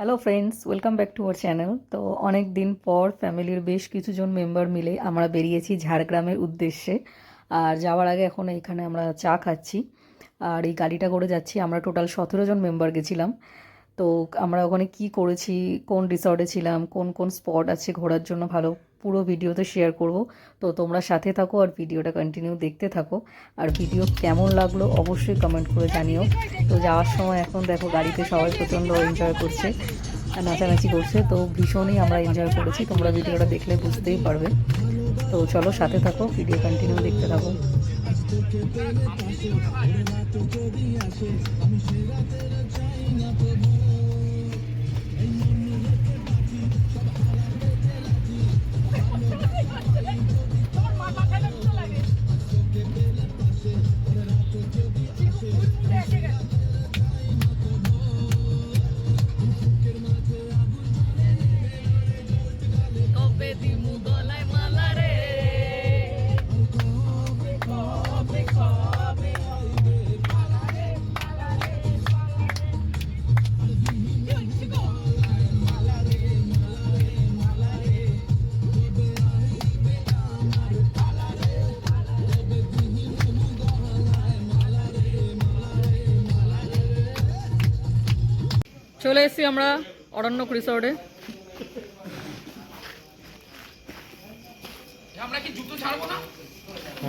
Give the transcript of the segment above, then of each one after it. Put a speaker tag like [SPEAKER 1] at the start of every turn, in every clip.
[SPEAKER 1] Hello friends welcome back to our channel তো অনেক দিন পর ফ্যামিলির বেশ কিছুজন মেম্বার মিলে আমরা বেরিয়েছি ঝাড়গ্রামের উদ্দেশ্যে। আর যাওয়ার আগে এখন এখানে আমরা চা খাচ্ছি। আর এই গাড়িটা করে যাচ্ছি। আমরা টোটাল সতেরো জন মেম্বার গেছিলাম। তো আমরা ওখানে কি করেছি, কোন রিসর্টে ছিলাম, কোন কোন স্পট আছে ঘোরার জন্য ভালো, পুরো ভিডিওতে শেয়ার করব। তো তোমরা সাথে থাকো আর ভিডিওটা কন্টিনিউ দেখতে থাকো। আর ভিডিও কেমন লাগল অবশ্যই কমেন্ট করে জানিও। তো যাওয়ার সময় এখন দেখো গাড়িতে সবাই প্রচণ্ড এনজয় করছে, নাচানাচি করছে, তো ভীষণই আমরা এনজয় করেছি। তোমরা ভিডিওটা দেখলে বুঝতেই পারবে। তো চলো সাথে থাকো ভিডিও কন্টিনিউ দেখতে থাকো। চলে এসেছি রাত যদি আসে
[SPEAKER 2] আমি সে রাতের চাই না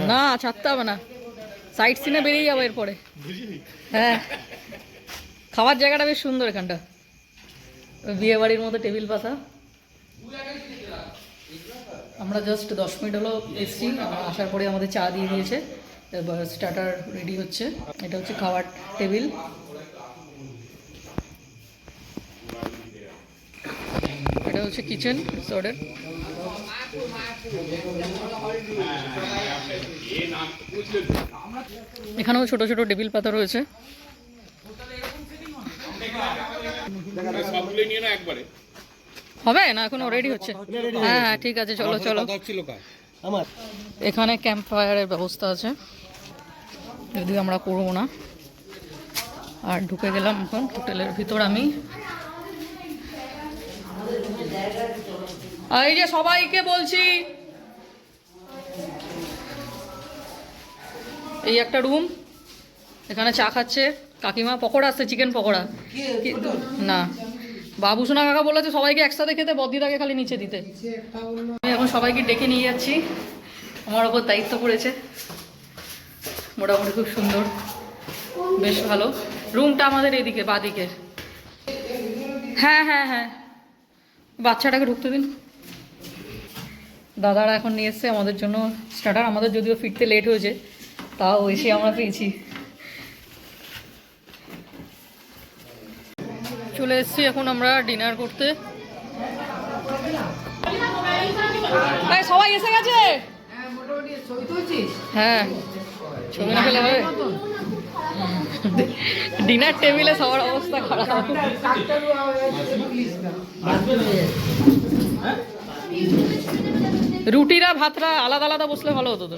[SPEAKER 1] না? ছাড়তে হবে না। সাইড সিনে বেরিয়ে যাব এরপরে। হ্যাঁ। খাওয়ার জায়গাটা বেশ সুন্দর এখানটা। বিয়ে বাড়ির মতো টেবিল পাতা। আমরা জাস্ট দশ মিনিট হলো এসছি। আসার পরে আমাদের চা দিয়ে দিয়েছে। এবার স্টার্টার রেডি হচ্ছে। এটা হচ্ছে খাওয়ার টেবিল। হচ্ছে কিচেন রিসর্টের এখানেও ছোট ছোট টেবিল পাতা রয়েছে।
[SPEAKER 2] সবগুলো নিয়ে না একবারে
[SPEAKER 1] হবে? না এখনও রেডি হচ্ছে। হ্যাঁ হ্যাঁ ঠিক আছে চলো চলো। এখানে ক্যাম্প ফায়ারের ব্যবস্থা আছে। যদিও আমরা করব না। আর ঢুকে গেলাম এখন হোটেলের ভিতর আমি। এই যে সবাইকে বলছি। এই একটা রুম এখানে চা খাচ্ছে। কাকিমা পকোড়া আসছে চিকেন পকোড়া। না। বাবু সোনা কাকা বলেছে সবাইকে একসাথে খেতে বদিদাকে খালি নিচে দিতে। আমি এখন সবাইকে ডেকে নিয়ে যাচ্ছি। আমার ওপর দায়িত্ব পড়েছে। মোটামুটি খুব সুন্দর। বেশ ভালো। রুমটা আমাদের এদিকে বাদিকে হ্যাঁ হ্যাঁ হ্যাঁ। বাচ্চাটাকে ঢুকতে দিন। দাদারা এখন নিয়ে এসছে আমাদের জন্য স্টার্টার আমাদের যদিও ফিরতে লেট হয়েছে, তাও এসে আমরা পেয়েছি। চলে এসেছি এখন আমরা ডিনার করতে। সবাই এসে গেছে? হ্যাঁ ছবি না ফেলে হবে ডিনার টেবিলে সবার অবস্থা খারাপ। রুটিরা ভাতরা আলাদা আলাদা বসলে ভালো হতো তো।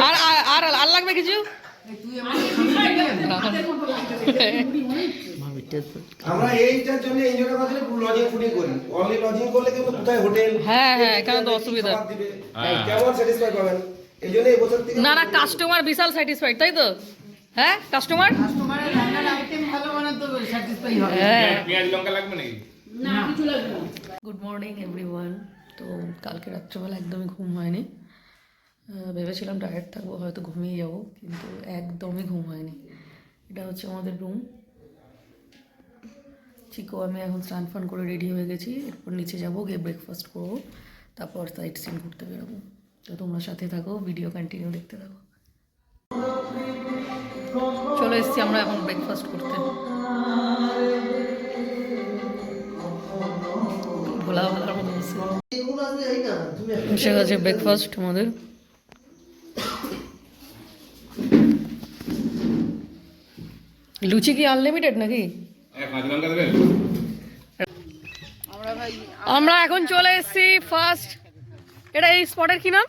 [SPEAKER 1] আর আর- আর আর লাগবে কিছু?
[SPEAKER 3] আমরা এইটার জন্য এনজয় করার জন্য লজিং ফুডিং করি। অনলি লজিং করলে কিন্তু কোথায় হোটেল
[SPEAKER 1] হ্যাঁ হ্যাঁ এখানে তো অসুবিধা।
[SPEAKER 2] হ্যাঁ।
[SPEAKER 3] কেমন স্যাটিসফাই পাবেন? এই জন্য এই বছর থেকে
[SPEAKER 1] না না কাস্টমার বিশাল স্যাটিসফাইড তাই তো? হ্যাঁ কাস্টমার হ্যাঁ।
[SPEAKER 2] পেঁয়াজ লঙ্কা লাগবে নাকি?
[SPEAKER 1] গুড মর্নিং এভরিওয়ান তো কালকে রাত্রেবেলা একদমই ঘুম হয়নি। ভেবেছিলাম টায়ার্ড থাকব হয়তো ঘুমিয়ে যাব কিন্তু একদমই ঘুম হয়নি। এটা হচ্ছে আমাদের রুম চিকো আমি এখন স্নান ফান করে রেডি হয়ে গেছি। এরপর নিচে যাব গিয়ে ব্রেকফাস্ট করব। তারপর সাইট সিন ঘুরতে বেরোবো। তো তোমরা সাথে থাকো ভিডিও কন্টিনিউ দেখতে থাকো। চলে এসেছি আমরা এখন ব্রেকফাস্ট করতে। ভোলা ভোলার মতো বসে। এসে গেছে ব্রেকফাস্ট আমাদের। লুচি কি আনলিমিটেড নাকি?
[SPEAKER 4] আমরা এখন চলে এসেছি ফার্স্ট এটা এই স্পটের কি নাম?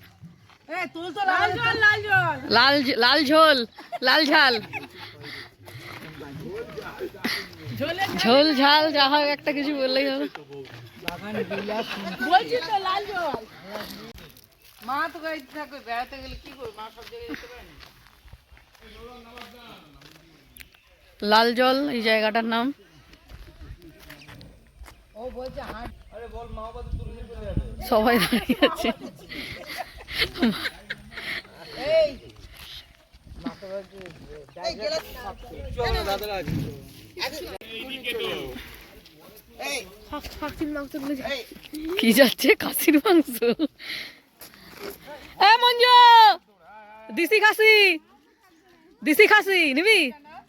[SPEAKER 4] লাল লাল ঝোল। লাল ঝাল ঝোল। ঝাল যা হয় একটা কিছু বললেই হবে। লাল জল, এই জায়গাটার নাম। সবাই দাঁড়িয়ে কি যাচ্ছে? খাসির মাংস। এ, মঞ্জ! দিশি খাসি! দিশি খাসি, নিবি?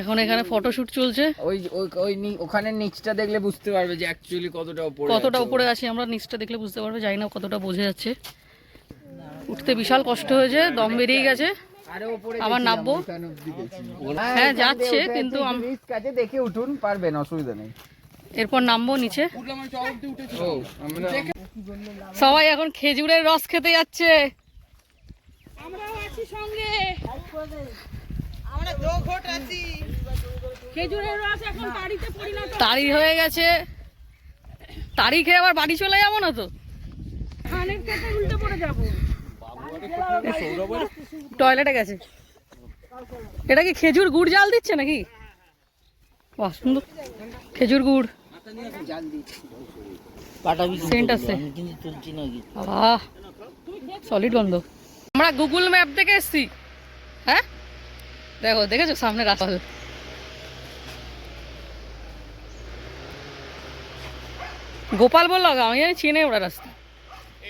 [SPEAKER 4] এখন এখানে ফটোশুট চলছে।
[SPEAKER 5] ওই ওই ওখানে নিচটা দেখলে বুঝতে পারবে যে অ্যাকচুয়ালি কতটা উপরে
[SPEAKER 4] কতটা উপরে আছি আমরা নিচটা দেখলে বুঝতে পারবে জানি না কতটা বোঝা যাচ্ছে। উঠতে বিশাল কষ্ট হয়েছে দম বেরিয়ে গেছে। আবার নামবো?
[SPEAKER 5] গেছি।
[SPEAKER 4] হ্যাঁ, যাচ্ছে, কিন্তু
[SPEAKER 5] আছে, আছে, দেখে উঠুন পারবেন অসুবিধা নেই।
[SPEAKER 4] এরপর নামবো নিচে। সবাই এখন খেজুরের রস খেতে যাচ্ছে। তাড়ি হয়ে গেছে। তাড়ি খেয়ে আবার বাড়ি চলে যাব না তো? টয়লেটে গেছে। এটা কি খেজুর গুড় জাল দিচ্ছে নাকি? বাহ সুন্দর। খেজুর গুড়। সেন্ট আছে। সলিড গন্ধ। আমরা গুগল ম্যাপ থেকে এসছি। হ্যাঁ? দেখো দেখেছ সামনে রাস্তা গোপাল বলল আমি জানি চিনে ওরা রাস্তা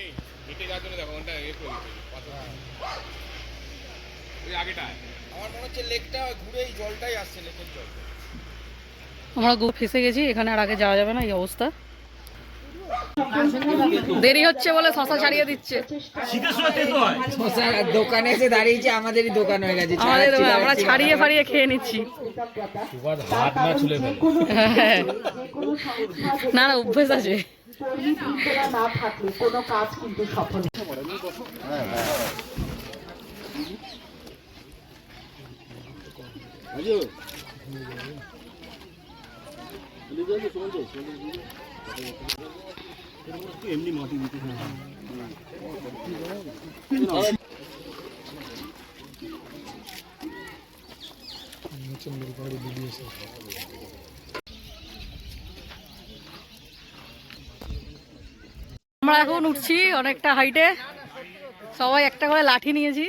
[SPEAKER 2] এই হেঁটে যাওয়ার জন্য দেখো ওটা এ করে দিচ্ছে, পাথর। ওই আগেটায়
[SPEAKER 6] আমার মনে হচ্ছে লেকটা ঘুরে এই জলটাই আসছে লেকের জল।
[SPEAKER 4] আমরা গো ফেসে গেছি এখানে আর আগে যাওয়া যাবে না এই অবস্থা। দেরি হচ্ছে বলে শশা ছাড়িয়ে দিচ্ছে।
[SPEAKER 5] দোকানে এসে দাঁড়িয়েছে আমাদেরই দোকান হয়ে গেছে।
[SPEAKER 4] আমরা ছাড়িয়ে ফাড়িয়ে খেয়ে নিচ্ছি। না না অভ্যেস আছে। আমরা এখন উঠছি অনেকটা হাইটে সবাই একটা করে লাঠি নিয়েছি।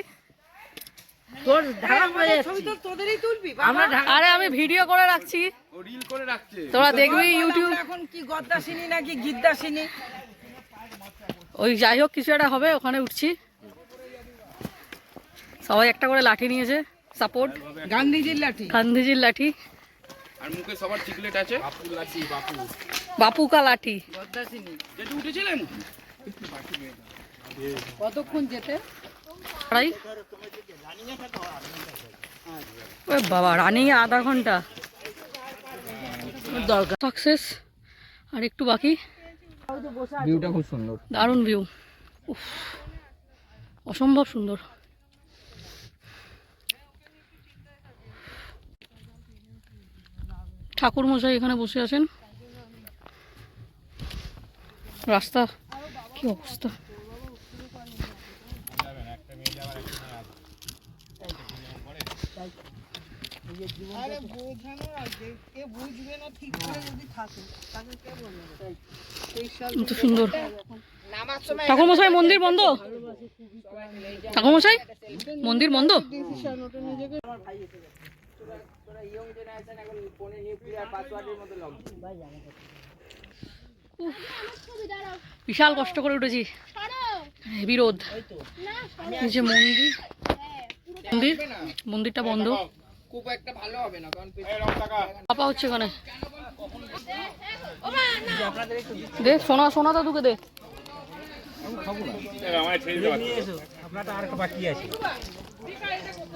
[SPEAKER 4] আরে আমি ভিডিও করে রাখছি।
[SPEAKER 2] রিল করে রাখছে।
[SPEAKER 4] তোরা দেখবি ইউটিউব
[SPEAKER 1] এখন কি গদ্দাসিনী নাকি গিদ্দাসিনী?
[SPEAKER 4] ওই যাই হোক কিছু একটা হবে ওখানে উঠছি। সবাই একটা করে লাঠি নিয়েছে সাপোর্ট
[SPEAKER 1] গান্ধীজির লাঠি।
[SPEAKER 4] গান্ধীজির লাঠি।
[SPEAKER 2] আর মুখে সবার চিকলেট আছে?
[SPEAKER 4] বাপু কা লাঠি।
[SPEAKER 1] গদ্দাসিনী।
[SPEAKER 2] যেটা উঠেছিলেন?
[SPEAKER 1] কতক্ষণ যেতে?
[SPEAKER 4] বাবা রানিং আধা ঘণ্টা। দরকার। সাকসেস আর একটু বাকি।
[SPEAKER 5] ভিউটা খুব সুন্দর।
[SPEAKER 4] দারুণ ভিউ উফ অসম্ভব সুন্দর। ঠাকুর মশাই এখানে বসে আছেন। রাস্তা কি অবস্থা?
[SPEAKER 1] আরে বোঝানো আছে কে বুঝবে না ঠিক করে যদি থাকে তাকে কে বলবে?
[SPEAKER 4] সুন্দর। ঠাকুর মশাই মন্দির বন্ধ? ঠাকুর মশাই মন্দির বন্ধ?
[SPEAKER 5] তোরা ইয়ং জেনারেশন এখন ফোনে নিউক্লিয়ার পাসওয়ার্ডের মতো লগ
[SPEAKER 4] উফ, বিশাল কষ্ট করে উঠেছি। রোদ এই যে মন্দির মন্দির মন্দিরটা বন্ধ।
[SPEAKER 5] খুব একটা ভালো হবে না কারণ
[SPEAKER 4] পাপা হচ্ছে এখানে। দে সোনা সোনা দাদুকে দে।
[SPEAKER 2] আমার ছেড়ে দেওয়া।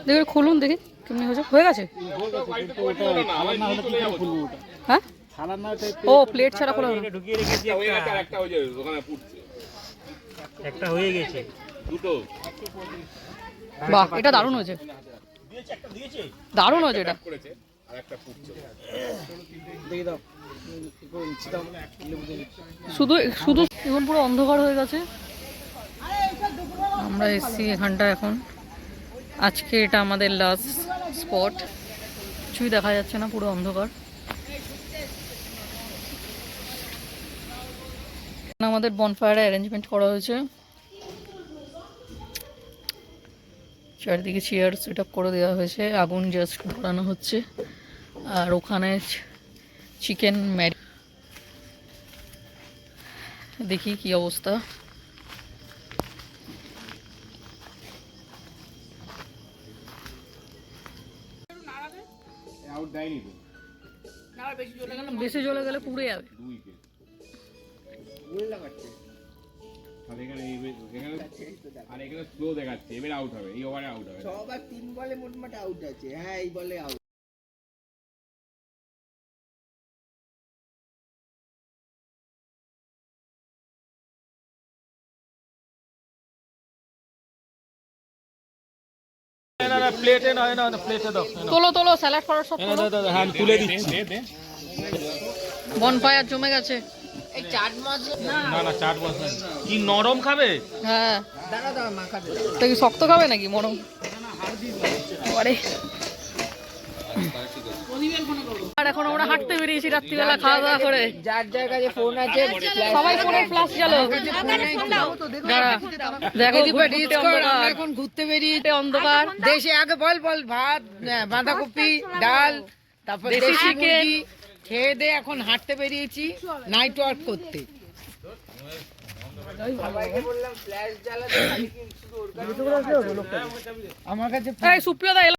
[SPEAKER 4] দেখে খুলুন দেখি কেমনি হয়েছে। হয়ে গেছে? হ্যাঁ? ও প্লেট ছাড়া খোলা
[SPEAKER 2] ওখানে পুড়ছে।
[SPEAKER 7] একটা হয়ে গেছে।
[SPEAKER 2] দুটো।
[SPEAKER 4] বাহ এটা দারুণ হয়েছে। দারুণ হয়েছে এটা। শুধু শুধু এখন পুরো অন্ধকার হয়ে গেছে। আমরা এসছি এখানটা এখন। আজকে এটা আমাদের লাস্ট স্পট কিছুই দেখা যাচ্ছে না পুরো অন্ধকার। এখানে আমাদের বনফায়ার অ্যারেঞ্জমেন্ট করা হয়েছে। চারিদিকে চেয়ার সেট আপ করে দেওয়া হয়েছে। আগুন জাস্ট ধরানো হচ্ছে। আর ওখানে চিকেন ম্যারি দেখি কি অবস্থা। বেশি জ্বলে গেলে পুড়ে যাবে।
[SPEAKER 2] দুই এখানে এখানে আর এখানে স্লো দেখাচ্ছে এবার আউট হবে এই ওভারে আউট হবে।
[SPEAKER 5] সবার তিন বলে মোটামুটি আউট আছে। হ্যাঁ এই বলে আউট
[SPEAKER 7] না না প্লেটে না প্লেটে দাও
[SPEAKER 4] তোলো তোলো স্যালাড করার সব তোলো
[SPEAKER 7] হ্যাঁ আমি তুলে দিচ্ছি।
[SPEAKER 4] বনফায়ার জমে গেছে।
[SPEAKER 5] এই চাট মশলা
[SPEAKER 7] না না চাট বসে কি নরম খাবে?
[SPEAKER 4] হ্যাঁ।
[SPEAKER 5] দাঁড়া দাঁড়া মাখাতে
[SPEAKER 4] তা কি শক্ত খাবে নাকি মরম? আরে আর এখন আমরা হাঁটতে বেরিয়েছি রাত্রিবেলা খাওয়া দাওয়া করে।
[SPEAKER 5] যার জায়গায় যে ফোন আছে
[SPEAKER 4] সবাই ফোনের ফ্লাশ গেল দেখো
[SPEAKER 5] এখন ঘুরতে বেরিয়ে
[SPEAKER 4] ঘুরঘুরটে অন্ধকার।
[SPEAKER 5] দেশে আগে বল বল ভাত বাঁধাকপি ডাল তারপর
[SPEAKER 4] দেশি
[SPEAKER 5] দেশি মুরগি। খেয়ে দে এখন হাঁটতে বেরিয়েছি নাইট ওয়ার্ক করতে আমার কাছে
[SPEAKER 4] এই সুপ্রিয় দা এলো।